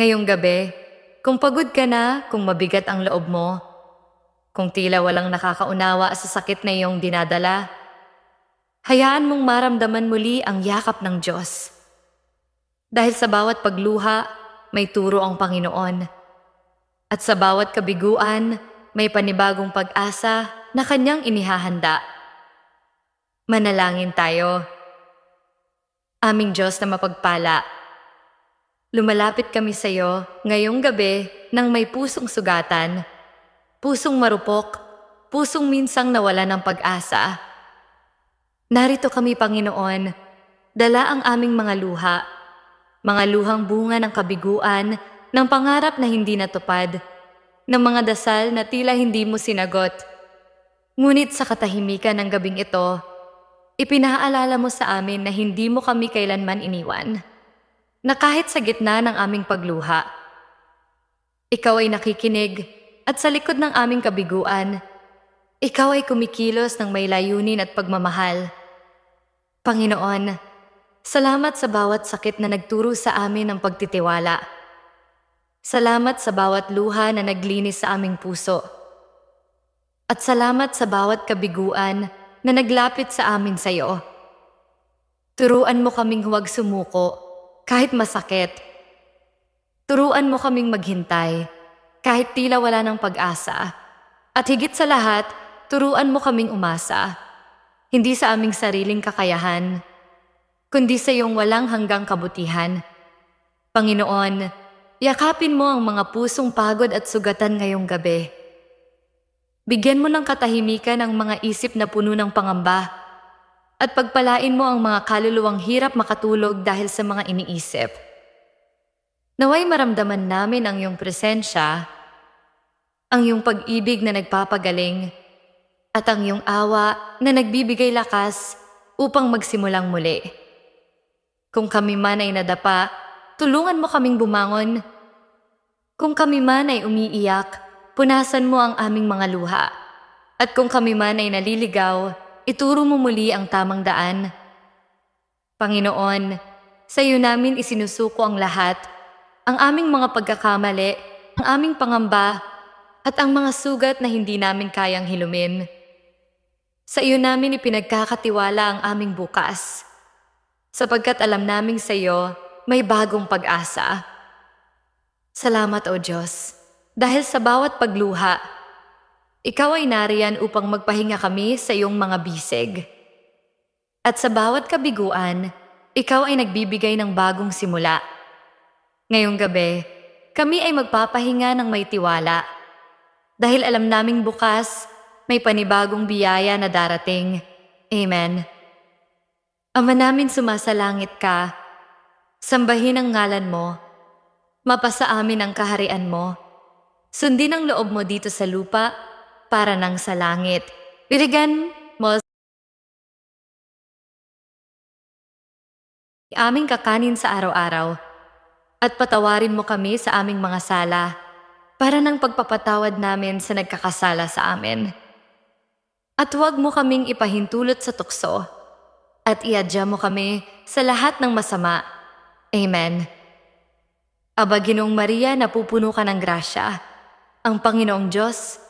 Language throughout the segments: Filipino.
Ngayong gabi, kung pagod ka na, kung mabigat ang loob mo, kung tila walang nakakaunawa sa sakit na iyong dinadala, hayaan mong maramdaman muli ang yakap ng Diyos. Dahil sa bawat pagluha, may turo ang Panginoon. At sa bawat kabiguan, may panibagong pag-asa na kanyang inihahanda. Manalangin tayo. Aming Diyos na mapagpala, lumalapit kami sa iyo ngayong gabi nang may pusong sugatan, pusong marupok, pusong minsang nawala ng pag-asa. Narito kami, Panginoon, dala ang aming mga luha, mga luhang bunga ng kabiguan, ng pangarap na hindi natupad, ng mga dasal na tila hindi mo sinagot. Ngunit sa katahimikan ng gabing ito, ipinaalala mo sa amin na hindi mo kami kailanman iniwan. Na kahit sa gitna ng aming pagluha, ikaw ay nakikinig at sa likod ng aming kabiguan, ikaw ay kumikilos ng may layunin at pagmamahal. Panginoon, salamat sa bawat sakit na nagturo sa amin ng pagtitiwala. Salamat sa bawat luha na naglinis sa aming puso. At salamat sa bawat kabiguan na naglapit sa amin sa iyo. Turuan mo kaming huwag sumuko kahit masakit. Turuan mo kaming maghintay kahit tila wala ng pag-asa. At higit sa lahat, turuan mo kaming umasa. Hindi sa aming sariling kakayahan, kundi sa iyong walang hanggang kabutihan. Panginoon, yakapin mo ang mga pusong pagod at sugatan ngayong gabi. Bigyan mo ng katahimikan ang mga isip na puno ng pangamba at pagpalain mo ang mga kaluluwang hirap makatulog dahil sa mga iniisip. Naway maramdaman namin ang iyong presensya, ang iyong pag-ibig na nagpapagaling, at ang iyong awa na nagbibigay lakas upang magsimulang muli. Kung kami man ay nadapa, tulungan mo kaming bumangon. Kung kami man ay umiiyak, punasan mo ang aming mga luha. At kung kami man ay naliligaw, ituro mo muli ang tamang daan. Panginoon, sa iyo namin isinusuko ang lahat, ang aming mga pagkakamali, ang aming pangamba, at ang mga sugat na hindi namin kayang hilumin. Sa iyo namin ipinagkakatiwala ang aming bukas, sapagkat alam naming sa iyo may bagong pag-asa. Salamat o Diyos, dahil sa bawat pagluha, ikaw ay nariyan upang magpahinga kami sa iyong mga bisig. At sa bawat kabiguan, ikaw ay nagbibigay ng bagong simula. Ngayong gabi, kami ay magpapahinga ng may tiwala. Dahil alam naming bukas, may panibagong biyaya na darating. Amen. Ama namin sumasalangit ka, sambahin ang ngalan mo, mapasa amin ang kaharian mo, sundin ang loob mo dito sa lupa para nang sa langit. Birigan mo aming kakanin sa araw-araw at patawarin mo kami sa aming mga sala para ng pagpapatawad namin sa nagkakasala sa amin. At huwag mo kaming ipahintulot sa tukso at iadya mo kami sa lahat ng masama. Amen. Aba Ginoong Maria, napupuno ka ng grasya. Ang Panginoong Diyos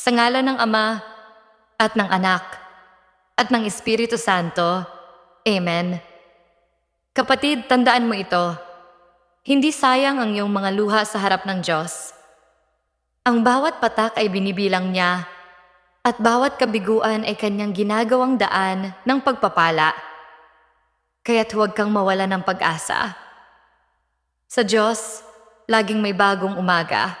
Sa ngalan ng Ama, at ng Anak, at ng Espiritu Santo. Amen. Kapatid, tandaan mo ito. Hindi sayang ang iyong mga luha sa harap ng Diyos. Ang bawat patak ay binibilang niya, at bawat kabiguan ay kanyang ginagawang daan ng pagpapala. Kaya't huwag kang mawala ng pag-asa. Sa Diyos, laging may bagong umaga.